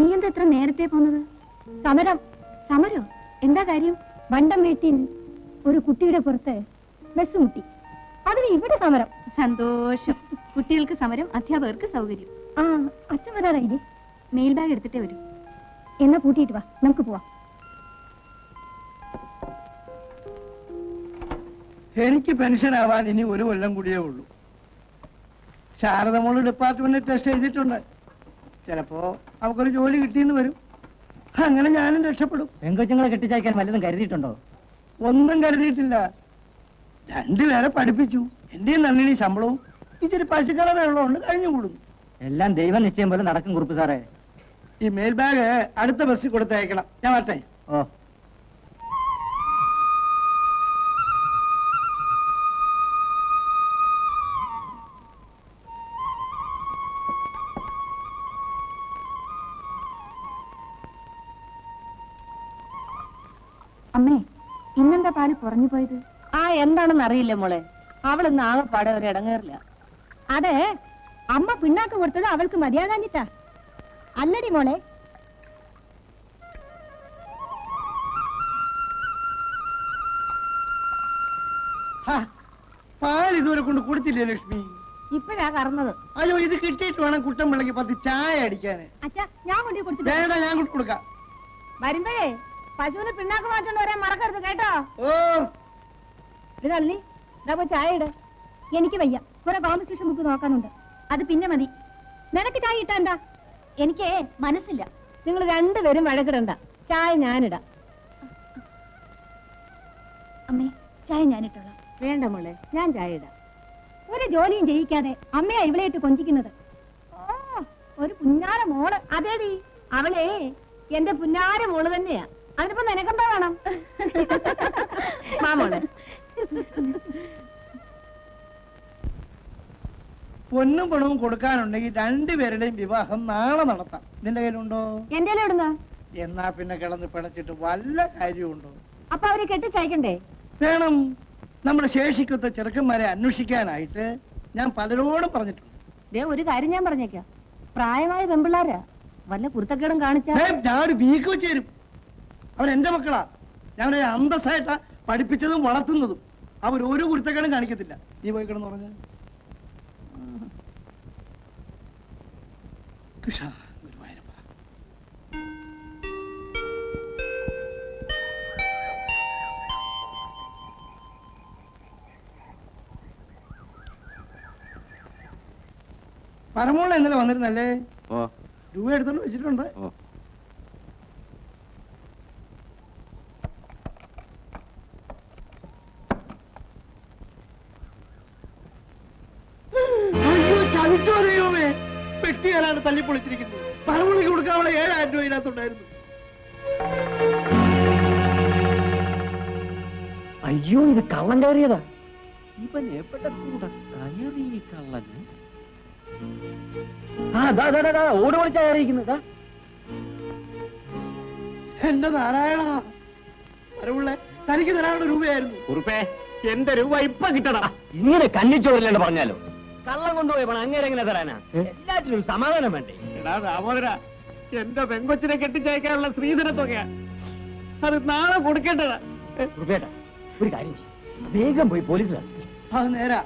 നീ എന്താ ഇത്ര നേരത്തെ പോന്നത്? സമരം സമരോ? എന്താ കാര്യം? വണ്ടം വേട്ടിൻ ഒരു കുട്ടിയുടെ പുറത്ത് ബസ് മുട്ടി. അതിന് ഇവിടെ സമരം. സന്തോഷം. കുട്ടികൾക്ക് സമരം അധ്യാപകർക്ക് സൗകര്യം. ആ അച്ഛൻ വരാറായില്ലേ? മെയിൽ ബാഗ് എടുത്തിട്ടേ വരൂ. എന്നാ കൂട്ടിയിട്ട് വാ നമുക്ക് പോവാം. എനിക്ക് പെൻഷൻ ആവാൻ ഇനി ഒരു കൊല്ലം കൂടിയേ ഉള്ളൂ. ശാരദമോൾ ഡിപ്പാർട്ട്മെന്റ് ടെസ്റ്റ് ചെയ്തിട്ടുണ്ട് ചിലപ്പോ അവക്കൊരു ജോലി കിട്ടിയെന്ന് വരും. അങ്ങനെ ഞാനും രക്ഷപ്പെടും. പെങ്കൊച്ചുങ്ങളെ കെട്ടിച്ചയക്കാൻ വല്ലതും കരുതിയിട്ടുണ്ടോ? ഒന്നും കരുതിയിട്ടില്ല. രണ്ടുപേരെ പഠിപ്പിച്ചു. എന്റെയും നന്ദിനി ശമ്പളവും. ഇച്ചിരി പശുക്കളെ ഉള്ളതുകൊണ്ട് കഴിഞ്ഞു കൂടുന്നു എല്ലാം ദൈവം നിശ്ചയം പോലെ നടക്കും കുറിപ്പ് സാറേ. ഈ മേൽബാഗ് ബാഗ് അടുത്ത ബസ്സിൽ കൊടുത്തയക്കണം. ഞാൻ വരട്ടെ? ഓ. പാൽ കുറഞ്ഞു പോയത്? ആ എന്താണെന്ന് അറിയില്ല മോളെ. അവളിന്ന് ആകെപ്പാടെ ഒരു ഇടങ്ങേറില്ല. അതെ അമ്മ പിണ്ണാക്ക് കൊടുത്തത് അവൾക്ക് മതിയാകാഞ്ഞിട്ടാ. അല്ലടി മോളെ. ഹാ, പാൽ ഇതുവരെ കൊണ്ട് കൊടുത്തില്ലേ ലക്ഷ്മി? ഇപ്പഴാ കറന്നത്. അയ്യോ ഇത് കിട്ടിയിട്ട് വേണം കുട്ടൻ പിള്ളക്ക് പത്ത് ചായ അടിക്കാന്. അച്ഛാ ഞാൻ കൊണ്ടു കൊടുത്തിട്ട് വേണ്ട ഞാൻ കൊടുക്കാം. വരുമ്പഴേ പശുവിന് പിണ്ണാക്ക് മാറ്റുന്ന വരാൻ മറക്കരുത് കേട്ടോ? ഓ. ഇത് നളിനി ഇതാ പോയി ചായ ഇട. എനിക്ക് വയ്യ. കുറെ കോമ്പറ്റീഷൻ ബുക്ക് നോക്കാനുണ്ട്. അത് പിന്നെ മതി. നിനക്ക് ചായ ഇട്ടാ എന്താ? എനിക്ക് മനസ്സില്ല. നിങ്ങൾ രണ്ടുപേരും വഴക്കിടണ്ട. ചായ ഞാനിടാം. അമ്മേ ചായ ഞാനിട്ടോളാം. വേണ്ട മോളെ ഞാൻ ചായ ഇടാം. ഒരു ജോലിയും ചെയ്യിക്കാതെ അമ്മയാ ഇവളെയിട്ട് കൊഞ്ചിക്കുന്നത്. ഓ ഒരു പുന്നാര മോൾ. അതേടി. അവളെ എന്റെ പുന്നാര മോൾ തന്നെയാ. അതിനിപ്പോ നിനക്കെന്താ വേണം? മാമോളെ. പൊന്നും പണവും കൊടുക്കാനുണ്ടെങ്കിൽ രണ്ടുപേരുടെയും വിവാഹം നാളെ നടത്താം. നിന്റെ കയ്യിലുണ്ടോ? എന്റെ എന്നാ പിന്നെ കിടന്ന് പിടച്ചിട്ട് വല്ല കാര്യമുണ്ടോ അപ്പൊ അവരെ കെട്ടിച്ചയക്കണ്ടേ? വേണം. നമ്മുടെ ശേഷിക്കത്ത ചെറുക്കന്മാരെ അന്വേഷിക്കാനായിട്ട് ഞാൻ പലരോടും പറഞ്ഞിട്ടുണ്ട്. ദേ ഒരു കാര്യം ഞാൻ പറഞ്ഞേക്കാം. പ്രായമായ പെമ്പിള്ളാരാ വല്ല കുരുത്തക്കേടും കാണിച്ചാ ഏ, ഞാൻ ഒരു വീക്ക് വെച്ച് അവൻ എന്റെ മക്കളാ. ഞാൻ അന്തസ്സായിട്ടാ പഠിപ്പിച്ചതും വളർത്തുന്നതും. അവർ ഒരു കുരുത്തക്കേടും കാണിക്കത്തില്ല. നീ പോയി കിടന്നു പറഞ്ഞ ഗുരുവായൂരപ്പ. പരമോള ഇന്നലെ വന്നിരുന്നല്ലേ? ഓ. രൂപ എടുത്തോണ്ട് വെച്ചിട്ടുണ്ട്. പെട്ടിയാലാണ് തല്ലിപ്പൊളിച്ചിരിക്കുന്നത്. പരമുളിക്ക് കൊടുക്കാനുള്ള ഏഴായിരം രൂപ ഇതിനകത്തുണ്ടായിരുന്നു. അയ്യോ ഇത് കള്ളൻ കയറിയതാ. ഇവൻ എവിടെ കൂടെ കയറി ഈ കള്ളന്? ആ ദാ ദാ ദാ, ദാ ഓട് വിളിച്ചാ കയറിയിരിക്കുന്നത് എന്റെ നാരായണ. പരമുള്ള തനിക്ക് തരാനുള്ള രൂപയായിരുന്നു. കുറുപ്പേ എന്റെ രൂപ ഇപ്പൊ കിട്ടണ ഇങ്ങനെ കന്നിച്ചോറില്ലാണ്ട് പറഞ്ഞാലോ? കള്ളം കൊണ്ടുപോയി പണം. അങ്ങനെ എങ്ങനെ തരാനാ? എല്ലാറ്റിനും സമാധാനം വേണ്ടേ? എടാ ദാമോദര എന്റെ പെങ്കൊച്ചിനെ കെട്ടിച്ചയക്കാനുള്ള സ്ത്രീധന തുകയാ അത് നാളെ കൊടുക്കേണ്ടതാ. ഒരു കാര്യം ചെയ്യ്. വേഗം പോയി പോലീസിലാണ് അത് നേരാ.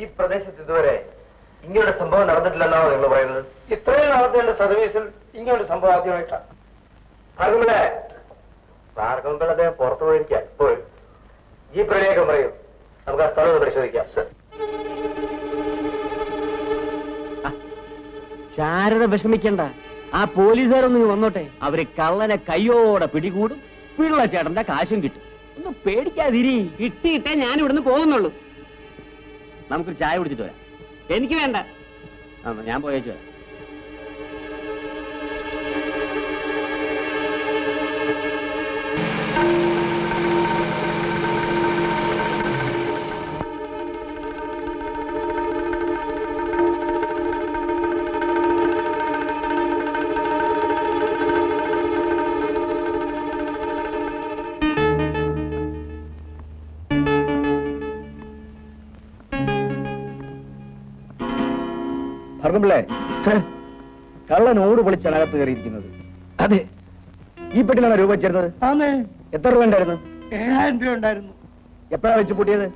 ഈ പ്രദേശത്ത് ഇതുവരെ ഇങ്ങനൊരു സംഭവം നടന്നിട്ടില്ലല്ലോ നിങ്ങൾ പറയുന്നത്? ഇത്രയും നടത്തേണ്ട സർവീസിൽ ഇങ്ങനൊരു സംഭവം ആദ്യമായിട്ടാണ് ഭാർഗമ്പിളെ ഭാർഗമ്പിള അദ്ദേഹം പുറത്തു പോയിരിക്കാം. പോയി. ഈ പ്രളയൊക്കെ പറയും. നമുക്ക് ആ സ്ഥലം പരിശോധിക്കാം. സർ. ശാരദ വിഷമിക്കണ്ട. ആ പോലീസുകാരൊന്നും വന്നോട്ടെ. അവർ കള്ളനെ കയ്യോടെ പിടികൂടും. പിള്ള ചേട്ടന്റെ കാശും കിട്ടും. ഒന്ന് പേടിക്കാതിരി. കിട്ടിയിട്ടേ ഞാൻ ഇവിടുന്ന് പോകുന്നുള്ളൂ. നമുക്കൊരു ചായ കുടിച്ചിട്ട് വരാം. എനിക്ക് വേണ്ട. ഞാൻ പോയേച്ചു വരാം പറമ്പിള്ളേ കള്ളൻ ഓട് പൊളിച്ചാണ് അകത്ത് കയറിയിരിക്കുന്നത്. അതെ. ഈ പെട്ടിലാണ് രൂപ വെച്ചിരുന്നത്? എത്ര രൂപ ഉണ്ടായിരുന്നു? ഏഴായിരം രൂപ ഉണ്ടായിരുന്നു. എപ്പോഴാണ് വെച്ച് പൂട്ടിയത്?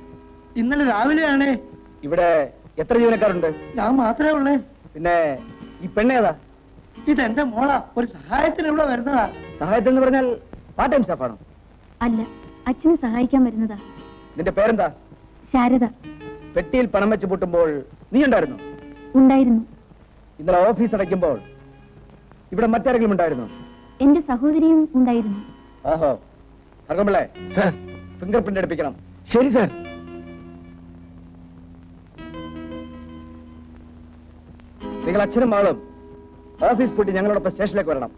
ഇന്നലെ രാവിലെയാണേ. ഇവിടെ എത്ര ജീവനക്കാരുണ്ട്? ഞാൻ മാത്രമേ ഉള്ളേ. പിന്നെ ഈ പെണ്ണേതാ ഇതെന്റെ മോളാ. ഒരു സഹായത്തിന് ഇവിടെ വരുന്നതാ. സഹായത്തെന്ന് പറഞ്ഞാൽ പാർട്ട് ടൈം സ്റ്റാഫാണോ അല്ല അച്ഛനെ സഹായിക്കാൻ വരുന്നതാ. നിന്റെ പേരെന്താ? ശാരദ. പെട്ടിയിൽ പണം വെച്ച് പൂട്ടുമ്പോൾ നീ ഉണ്ടായിരുന്നു? ഉണ്ടായിരുന്നു. ഇന്നലെ ഓഫീസ് അടയ്ക്കുമ്പോൾ ഇവിടെ മറ്റാരെങ്കിലും ഉണ്ടായിരുന്നു? എന്റെ സഹോദരിയും ഉണ്ടായിരുന്നു. ആഹോ. അർക്കമ്പിള്ളേ ഫിംഗർ പ്രിന്റ് എടുപ്പിക്കണം. ശരി സാർ. നിങ്ങൾ അച്ഛനും മകളും ഓഫീസ് പൂട്ടി ഞങ്ങളോടൊപ്പം സ്റ്റേഷനിലേക്ക് വരണം.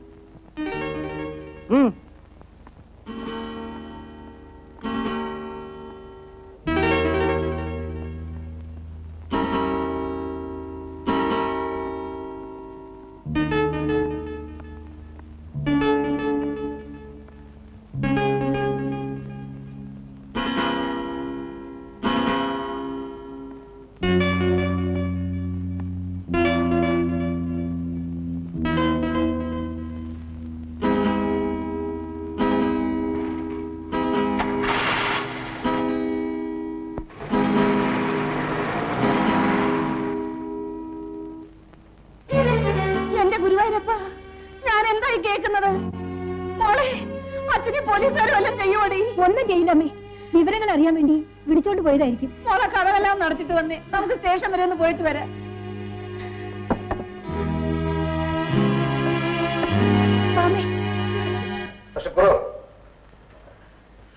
എന്തായി കേൾക്കുന്നത്? മോളെ അച്ഛനെ പോലീസുകാർ വല്ലതും ചെയ്യുമോടി ഒന്നും ചെയ്യില്ലമ്മേ. വിവരങ്ങൾ അറിയാൻ വേണ്ടി വിളിച്ചോണ്ട് പോയതായിരിക്കും. മോളെ കടവെല്ലാം നടത്തിട്ട് വന്നേ. നമുക്ക് സ്റ്റേഷൻ വരെ ഒന്ന് പോയിട്ട് വരാം. സ്വാമി പക്ഷെ കുറവ്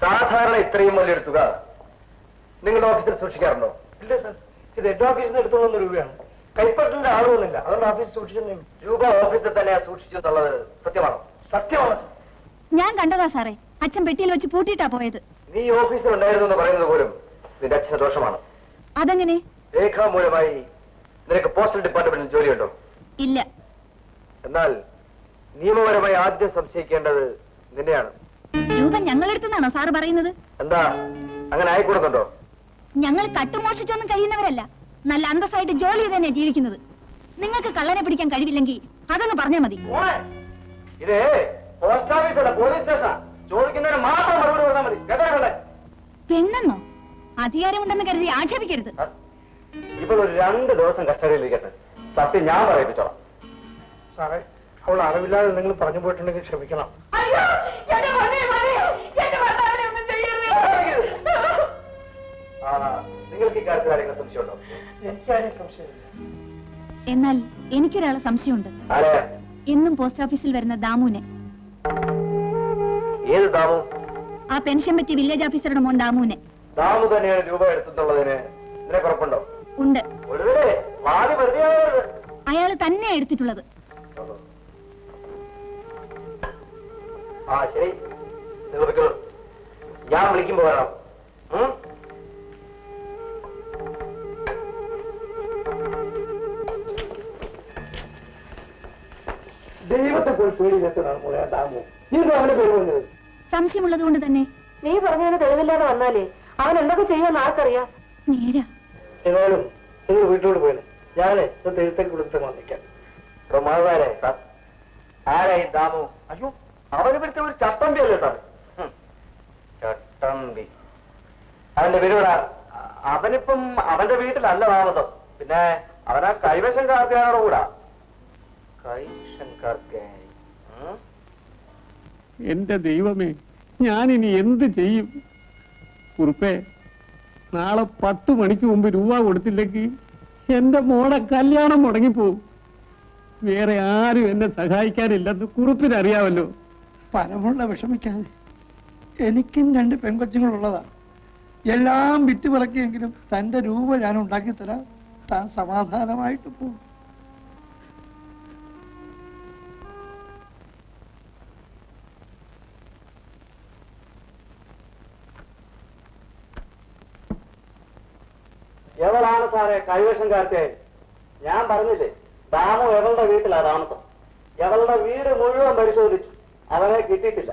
സാധാരണ ഇത്രയും വലിയൊരു തുക നിങ്ങളുടെ ഓഫീസിൽ സൂക്ഷിക്കാറുണ്ടോ? ഇല്ല സാർ. ഇത് ഹെഡ് ഓഫീസിൽ നിന്ന് എടുത്തോളുന്ന രൂപയാണ്. കൈപ്പറ്റിന്റെ ആളുകളില്ല അതുകൊണ്ട് ഓഫീസ് സൂക്ഷിച്ചു രൂപ ഓഫീസിൽ തന്നെ സൂക്ഷിച്ചു എന്നുള്ളത് സത്യമാണോ. സത്യമാണ് ഞാൻ കണ്ടതാ സാറേ അച്ഛൻ പെട്ടിയിൽ വെച്ച് പൂട്ടിയിട്ടാ പോയത്. നീ ഓഫീസിൽ ഉണ്ടായിരുന്നു എന്ന് പറയുന്നത് പോലും നിന്റെ അച്ഛന് ദോഷമാണ്. അതെങ്ങനെ? രേഖാമൂലമായി നിനക്ക് പോസ്റ്റൽ ഡിപ്പാർട്ട്മെന്റിൽ ജോലിയുണ്ടോ? ഇല്ല. എന്നാൽ നിയമപരമായി ആദ്യം സംശയിക്കേണ്ടത് നിന്നെയാണ്. രൂപ ഞങ്ങളെടുത്തുന്നാണോ സാറ് പറയുന്നത്? എന്താ അങ്ങനെ ആയിക്കൂടുന്നുണ്ടോ? ഞങ്ങൾ കട്ടുമോഷിച്ചൊന്നും കഴിയുന്നവരല്ല. നല്ല അന്തസ്സായിട്ട് ജോലി ചെയ്ത് തന്നെ ജീവിക്കുന്നത്. നിങ്ങൾക്ക് കള്ളനെ പിടിക്കാൻ കഴിവില്ലെങ്കിൽ അതൊന്ന് പറഞ്ഞാൽ മതി. ഇത് പോസ്റ്റ് ഓഫീസ് അല്ല പോലീസ് സ്റ്റേഷനാ ചോദിക്കുന്നതിന് മാത്രം മറുപടി പറഞ്ഞാൽ മതി. കേട്ടോ പെണ്ണെന്നോ? അധികാരമുണ്ടെന്ന് കരുതി ആക്ഷേപിക്കരുത്. ഇപ്പോൾ ഒരു രണ്ട് ദിവസം കസ്റ്റഡിയിലിരിക്കട്ടെ. സത്യം ഞാൻ പറയിപ്പിച്ചോളാം. സാറേ അവൾ അറിവില്ലാതെ നിങ്ങൾ പറഞ്ഞു പോയിട്ടുണ്ടെങ്കിൽ ക്ഷമിക്കണം. നിങ്ങൾക്ക് ഈ കാര്യത്തിൽ ആരെങ്കിലും സംശയമുണ്ടോ? എനിക്കാരും സംശയമില്ല. എന്നാൽ എനിക്കൊരാളെ സംശയമുണ്ട്. ആരെ? എന്നും പോസ്റ്റ് ഓഫീസിൽ വരുന്ന ദാമുവിനെ. ഏത് ദാമു? ആ പെൻഷൻ പറ്റിയ വില്ലേജ് ഓഫീസറുടെ മോൻ ദാമുവിനെ. ദാമു തന്നെയാണ് രൂപ എടുത്തിട്ടുള്ളതിന് ഉണ്ട്. ഒടുവിലേ വാതി വെറുതെയാവരുത് അയാൾ തന്നെ എടുത്തിട്ടുള്ളത്. ആ ശരി. നിങ്ങൾ ഞാൻ വിളിക്കുമ്പോ വരണം ഉം? ദൈവത്തെ പോയി പേടിയിലെത്തണം മോളെ ദാമു. നീ അവനെ സംശയമുള്ളത് കൊണ്ട് തന്നെ. നീ പറഞ്ഞതിന് തെളിവില്ലാതെ വന്നാലേ അവൻ എന്തൊക്കെ ചെയ്യുമെന്ന് ആർക്കറിയാം? നേരാ. ഏതായാലും നിങ്ങൾ വീട്ടിലോട്ട് പോയത് ഞാനേ ഇത് എഴുത്തേക്ക് കൊടുത്ത് വന്നിക്കാം. പ്രമാദാരെ സാർ. ആരായി ദാമു? അയ്യോ അവന് പിടിച്ച ഒരു ചട്ടമ്പി അല്ലേ സാർ? ചട്ടമ്പി. അവന്റെ പേരുവിട അവനിപ്പം അവന്റെ വീട്ടിലല്ല താമസം. പിന്നെ അവനാ കൈവശം കാർത്തിയാനോട് കൂടാ? എന്റെ ദൈവമേ ഞാൻ ഇനി എന്ത് ചെയ്യും? കുറുപ്പേ നാളെ പത്ത് മണിക്ക് മുമ്പ് രൂപ കൊടുത്തില്ലെങ്കിൽ എന്റെ മോടെ കല്യാണം മുടങ്ങിപ്പോവും. വേറെ ആരും എന്നെ സഹായിക്കാനില്ലെന്ന് കുറുപ്പിനറിയാമല്ലോ. പരമുള്ള വിഷമിക്കാതെ. എനിക്കും രണ്ട് പെൺകൊച്ചുങ്ങളുള്ളതാ. എല്ലാം വിറ്റ് വിളക്കിയെങ്കിലും തന്റെ രൂപ ഞാൻ ഉണ്ടാക്കി തരാം താൻ സമാധാനമായിട്ട് പോകും എവളാണ് സാറേ കൈവശം കാർത്തിയായി ഞാൻ പറഞ്ഞില്ലേ ദാമു എവളുടെ വീട്ടിലാ താമസം. എവളുടെ വീട് മുഴുവൻ പരിശോധിച്ചു. അവനെ കിട്ടിയിട്ടില്ല.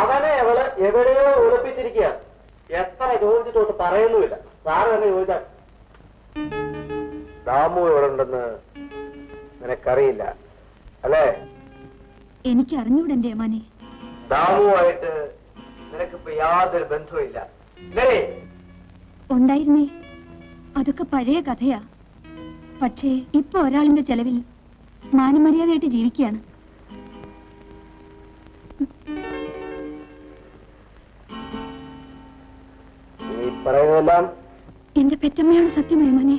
അവനെ എവൾ എവിടെയോ ഒളിപ്പിച്ചിരിക്കുകയാണ്. എത്ര ചോദിച്ചിട്ടോട്ട് പറയുന്നുമില്ല. സാറ് തന്നെ ചോദിച്ചാൽ ദാമു എവിടെ ഉണ്ടെന്ന് നിനക്കറിയില്ല അല്ലേ? എനിക്ക് അറിഞ്ഞൂടെ എന്റെ ഏമാനെ ദാമുവായിട്ട് നിനക്കിപ്പോ യാതൊരു ബന്ധവുമില്ല. ഇല്ലേ ഉണ്ടായിരുന്നേ? അതൊക്കെ പഴയ കഥയാ. പക്ഷേ ഇപ്പൊ ഒരാളിന്റെ ചെലവിൽ മാനമര്യാദയായിട്ട് ജീവിക്കുകയാണ്. എന്റെ പെറ്റമ്മയാണ് സത്യം ഏമാനെ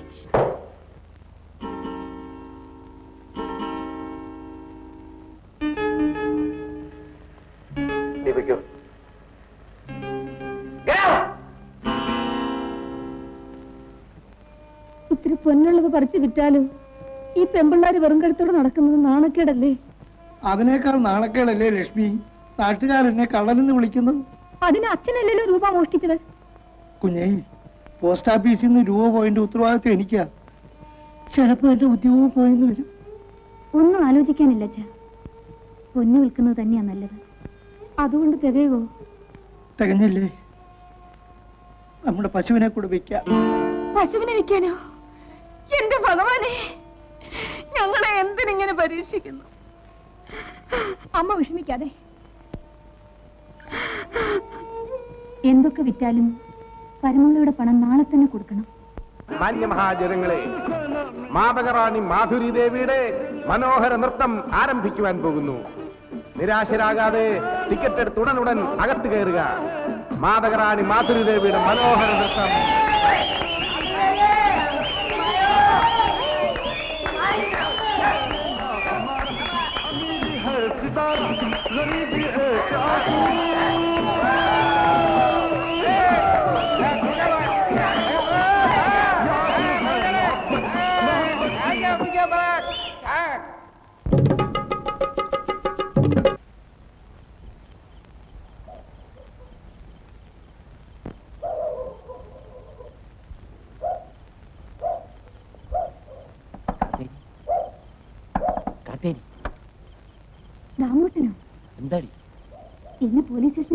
പറിച്ചു വിറ്റാലും? ഈ പെമ്പിള്ളാര് വെറും കഴുത്തോടെ നടക്കുന്നത് നാണക്കേടല്ലേ? അതിനേക്കാൾ നാണക്കേടല്ലേ ലക്ഷ്മി നാട്ടുകാരെന്നെ കള്ളനെന്ന് വിളിക്കുന്നത് അതിന് അച്ഛനല്ലല്ലോ രൂപ മോഷ്ടിച്ചത്. കുഞ്ഞേ പോസ്റ്റ് ഓഫീസിൽ നിന്ന് രൂപ പോയിന്റ് ഉത്തരവാദിത്വം എനിക്കാ. ചിലപ്പോ എന്റെ ഉദ്യോഗം പോയെന്ന് വരും. ഒന്നും ആലോചിക്കാനില്ല അച്ഛ. പൊന്നു വിൽക്കുന്നത് തന്നെയാ നല്ലത്. അതുകൊണ്ട് തികയോ തികഞ്ഞില്ലേ? നമ്മുടെ പശുവിനെ കൂടെ വിൽക്കാം. പശുവിനെ വിൽക്കാനോ? എന്റെ ഭഗവാനെ ഞങ്ങളെ എന്തിനിങ്ങനെ പരീക്ഷിക്കുന്നു? അമ്മ വിഷമിക്കാതെ. എന്തൊക്കെ വിറ്റാലും പരമുള്ളയുടെ പണം നാളെ തന്നെ കൊടുക്കണം. മാന്യമഹാജനങ്ങളെ മാതകറാണി മാധുരി ദേവിയുടെ മനോഹര നൃത്തം ആരംഭിക്കുവാൻ പോകുന്നു. നിരാശരാകാതെ ടിക്കറ്റ് എടുത്ത് ഉടനുടൻ അകത്ത് കയറുക. മാതകറാണി മാധുരി ദേവിയുടെ മനോഹര നൃത്തം.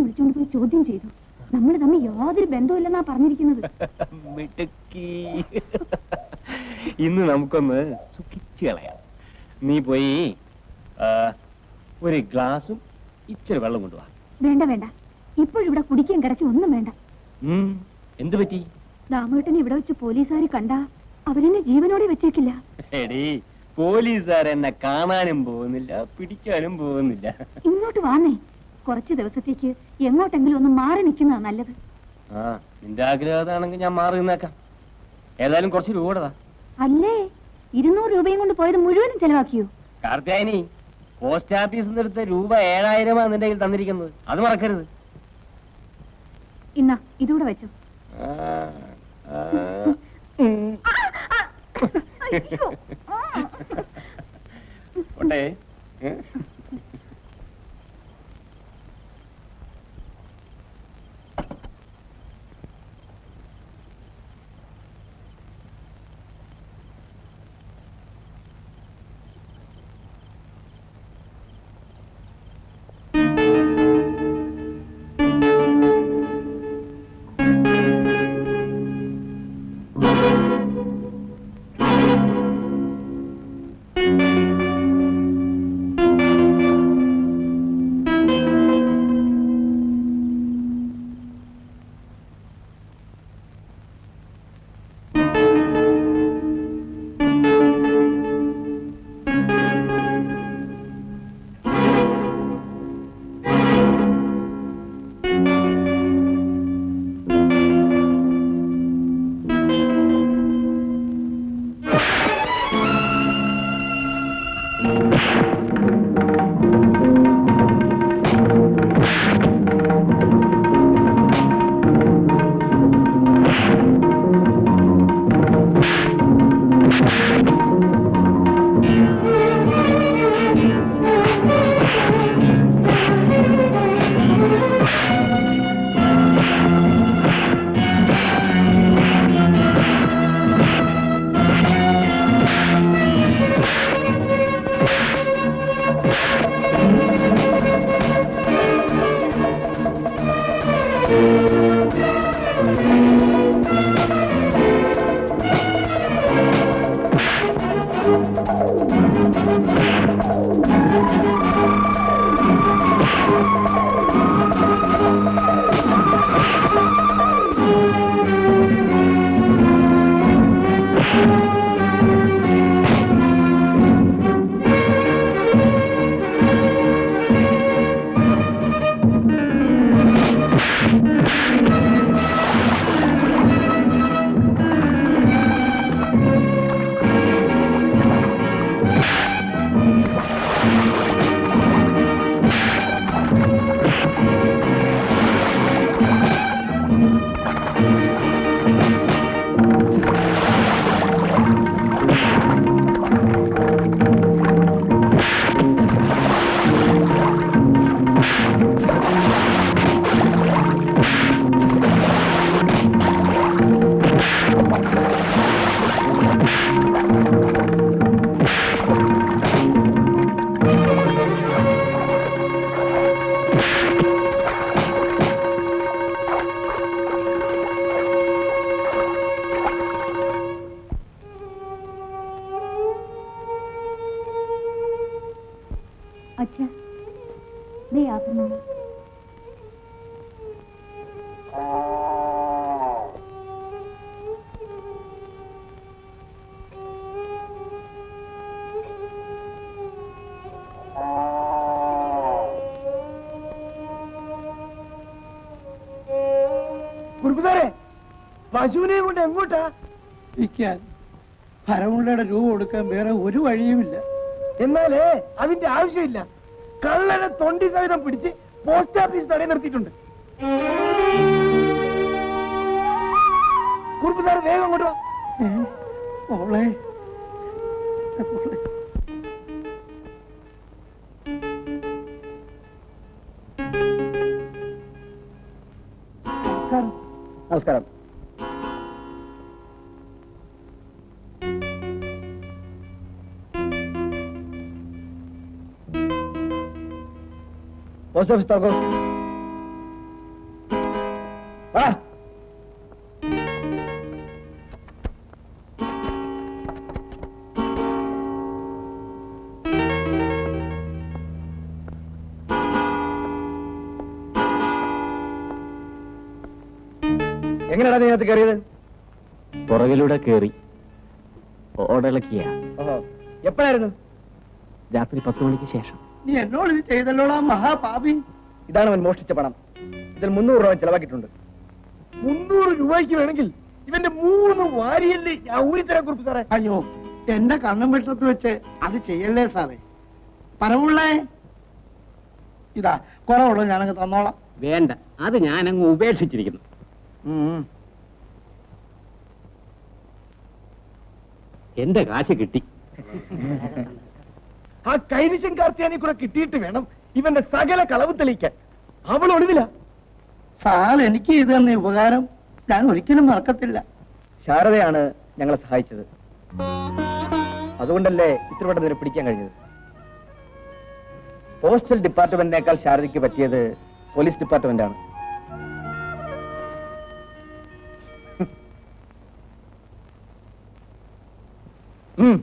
വിളിച്ചുകൊണ്ട് പോയി ചോദ്യം ചെയ്തു. നമ്മൾ തമ്മിൽ യാതൊരു ബന്ധമില്ലെന്നാ പറഞ്ഞിരിക്കുന്നത്. മിടുക്കി. ഇന്ന് നമുക്കൊന്ന് സുഖിച്ചു കളയാം. നീ പോയി ആ, ഒരു ഗ്ലാസും ഇച്ചിരി വെള്ളം കൊണ്ടുവാ. വേണ്ട വേണ്ട. ഇപ്പോഴിവിടെ കുടിക്കാൻ കിടക്കും ഒന്നും വേണ്ട. എന്ത് പറ്റി? ദാമേട്ടനെ ഇവിടെ വെച്ച് പോലീസുകാർ കണ്ടാ അവരെന്നെ ജീവനോടെ വെച്ചേക്കില്ല. എടീ പോലീസുകാർ എന്നെ കാണാനും പോകുന്നില്ല പിടിക്കാനും പോകുന്നില്ല. ഇങ്ങോട്ട് വാന്നേ. കുറച്ച് ദിവസത്തേക്ക് എങ്ങോട്ടെങ്കിലും ഒന്ന് മാറി നിൽക്കുന്നതാ നല്ലത്. ആ നിന്റെ ആഗ്രഹതാണെങ്കിൽ ഞാൻ മാറി നിന്നേക്കാം. ഏതായാലും കുറച്ച് രൂപ അല്ലേ? ഇരുന്നൂറ് രൂപയും കൊണ്ട് പോയത് മുഴുവനും ചെലവാക്കിയോ? കാർത്തിയായനി പോസ്റ്റ് ഓഫീസിൽ നിന്ന് എടുത്ത രൂപ ഏഴായിരമാണ് നിന്റെ കയ്യിൽ തന്നിരിക്കുന്നത്. അത് മറക്കരുത്. ഇന്നാ ഇതൂടെ വെച്ചു. ആ, പശുവിനെ കൊണ്ട് എങ്ങോട്ടാ? വിൽക്കാൻ ഭരമുള്ളയുടെ രൂപ കൊടുക്കാൻ വേറെ ഒരു വഴിയുമില്ല. എന്നാലേ അതിന്റെ ആവശ്യമില്ല. കള്ളനെ തൊണ്ടി സഹിതം പിടിച്ച് പോസ്റ്റ് ഓഫീസ് തടയി നിർത്തിയിട്ടുണ്ട്. കുറുപ്പുകാരെ വേഗം കൊണ്ടുവാ വാ. മോളെ. മോളെ. പോസ്റ്റ് ഓഫീസ് തുറക്കൂ എങ്ങനെയാണ് അതിനകത്ത് കയറിയത്? പുറകിലൂടെ കേറി ഓടലക്കിയ. ഓഹോ എപ്പോഴായിരുന്നു? രാത്രി പത്ത് മണിക്ക് ശേഷം. നീ എന്നോട് ഇത് ചെയ്തല്ലോടാ മഹാപാപി? ഇതാണ് അവൻ മോഷ്ടിച്ച പണം. ഇതിൽ മുന്നൂറ് രൂപ ചെലവാക്കിയിട്ടുണ്ട്. മുന്നൂറ് രൂപയ്ക്ക് വേണമെങ്കിൽ ഇവന്റെ മൂന്ന് വാരിയല്ലേ ഞാൻ ഊരിത്തരാൻ കുറിപ്പ് സാറേ. അയ്യോ എന്റെ കണ്ണും വെട്ടത്ത് വെച്ച് അത് ചെയ്യല്ലേ സാറേ? പരമുള്ളേ ഇതാ കുറവുള്ളൂ ഞാനങ്ങ് തന്നോളാം. വേണ്ട അത് ഞാനങ്ങ് അങ്ങ് ഉപേക്ഷിച്ചിരിക്കുന്നു എന്റെ കാശ് കിട്ടി. ആ കൈവിശം കാർത്തിയാനെ കൂടെ കിട്ടിയിട്ട് വേണം ഇവന്റെ സകല കളവ് തെളിയിക്കാൻ. അവൾ ഒളിവില? സാർ എനിക്ക് ഇത് തന്നെ ഉപകാരം. ഞാൻ ഒരിക്കലും മറക്കത്തില്ല. ശാരദയാണ് ഞങ്ങളെ സഹായിച്ചത്. അതുകൊണ്ടല്ലേ ഇത്ര പെട്ടെന്ന് ഇതിനെ പിടിക്കാൻ കഴിഞ്ഞത്? പോസ്റ്റൽ ഡിപ്പാർട്ട്മെന്റിനേക്കാൾ ശാരദയ്ക്ക് പറ്റിയത് പോലീസ് ഡിപ്പാർട്ട്മെന്റ് ആണ് ഉം.